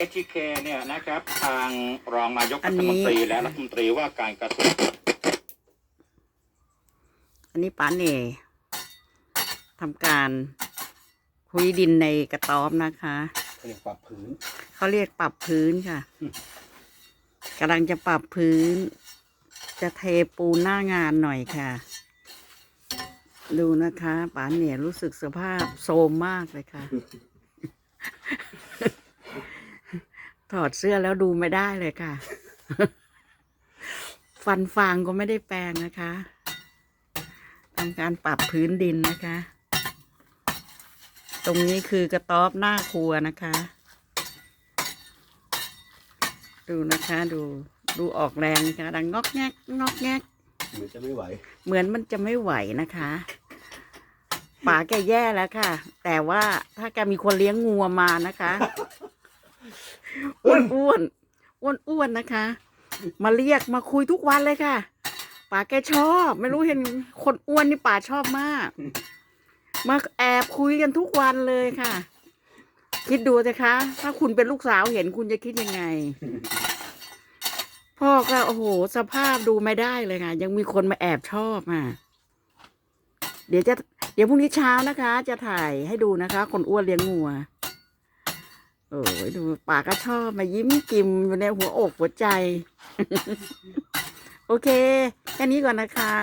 เอทีเคเนี่ยนะครับทางรองนายกอัรันฐนี้มนตรีและรัฐมนตรีว่าการกระทรวงอันนี้ป้าเน่ทำการคุยดินในกระต๊อบนะคะเขาเรียกปรับพื้นเขาเรียกปรับพื้นค่ะกำลังจะปรับพื้น จะเทปูนหน้างานหน่อยค่ะ ดูนะคะป๋าเนี่ยรู้สึกสภาพโทรมมากเลยค่ะ ถอดเสื้อแล้วดูไม่ได้เลยค่ะ ฟันฟางก็ไม่ได้แปรงนะคะทำการปรับพื้นดินนะคะ ตรงนี้คือกระต๊อบหน้าครัวนะคะ ดูนะคะดูดูออกแรงนะคะดังงอกแงกงอกแงกเหมือนจะไม่ไหว เหมือนมันจะไม่ไหวนะคะป๋าแกแย่แล้วค่ะ แต่ว่าถ้าแกมีคนเลี้ยงงัวมานะคะ อ้วนอ้วนอ้วนอ้วนนะคะ มาเรียกมาคุยทุกวันเลยค่ะป๋าแกชอบ ไม่รู้เห็นคนอ้วนนี่ป๋าชอบมาก มาแอบคุยกันทุกวันเลยค่ะ คิดดูสิคะ ถ้าคุณเป็นลูกสาวเห็นคุณจะคิดยังไง พ่อก็โอ้โห สภาพดูไม่ได้เลยค่ะ ยังมีคนมาแอบชอบอะเดี๋ยวจะ เดี๋ยวพรุ่งนี้เช้านะคะ จะถ่ายให้ดูนะคะ คนอ้วนเลี้ยงงัว โอ้ยดูปากก็ชอบมายิ้มกิมอยู่ในหัวอกหัวใจ โอเค แค่นี้ก่อนนะคะ